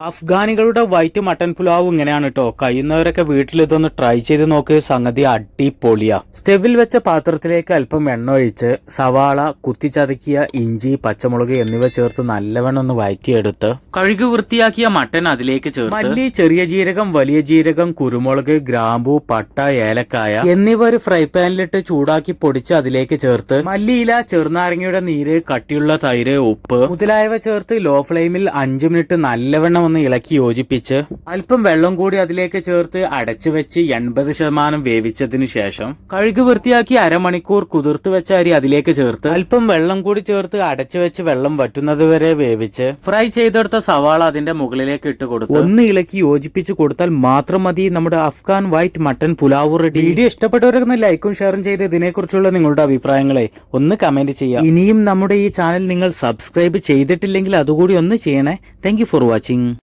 അഫ്ഗാനികളുടെ white mutton pulao ഇങ്ങനെയാണ് കേട്ടോ കഴിയുന്നവരൊക്കെ വീട്ടിൽ ഇതൊന്ന് ട്രൈ ചെയ്ത് നോക്കിയ സംഗതി അടിപൊളിയാ. സ്റ്റെവിൽ വെച്ച പാത്രത്തിലേക്ക് അല്പം എണ്ണ ഒഴിച്ച് സവാള കുത്തിച്ചതക്കിയ ഇഞ്ചി പച്ചമുളക് എന്നിവ ചേർത്ത് നല്ലവണ്ണം ഒന്ന് വഴറ്റിയെടുത്ത് കഴുകി വൃത്തിയാക്കിയ മട്ടൻ അതിലേക്ക് ചേർത്ത് മല്ലി ചെറിയ ജീരകം വലിയ ജീരകം കുരുമുളക് ഗ്രാമ്പു പട്ട ഏലക്കായ എന്നിവ ഒരു ഫ്രൈ പാനിലിട്ട് ചൂടാക്കി പൊടിച്ച് അതിലേക്ക് ചേർത്ത് മല്ലിയില ചെറുനാരങ്ങയുടെ നീര് കട്ടിയുള്ള തൈര് ഉപ്പ് മുതലായവ ചേർത്ത് ലോ ഫ്ലെയിമിൽ അഞ്ചു മിനിറ്റ് നല്ലവണ്ണം ഒന്ന് ഇളക്കി യോജിപ്പിച്ച് അല്പം വെള്ളം കൂടി അതിലേക്ക് ചേർത്ത് അടച്ചു വെച്ച് എൺപത് ശതമാനം വേവിച്ചതിന് ശേഷം കഴുകി വൃത്തിയാക്കി അരമണിക്കൂർ കുതിർത്ത് വെച്ച അരി അതിലേക്ക് ചേർത്ത് അല്പം വെള്ളം കൂടി ചേർത്ത് അടച്ചു വെച്ച് വെള്ളം വറ്റുന്നത് വരെ വേവിച്ച് ഫ്രൈ ചെയ്തെടുത്ത സവാള അതിന്റെ മുകളിലേക്ക് ഇട്ട് കൊടുത്ത് ഒന്ന് ഇളക്കി യോജിപ്പിച്ച് കൊടുത്താൽ മാത്രം മതി നമ്മുടെ Afghan white mutton pulao ready. Video ഇഷ്ടപ്പെട്ടവരൊക്കെ ലൈക്കും ഷെയറും ചെയ്ത് ഇതിനെക്കുറിച്ചുള്ള നിങ്ങളുടെ അഭിപ്രായങ്ങളെ ഒന്ന് കമന്റ് ചെയ്യാം ഇനിയും നമ്മുടെ ഈ ചാനൽ നിങ്ങൾ സബ്സ്ക്രൈബ് ചെയ്തിട്ടില്ലെങ്കിൽ അതുകൂടി ഒന്ന് ചെയ്യണേ. Thank for watching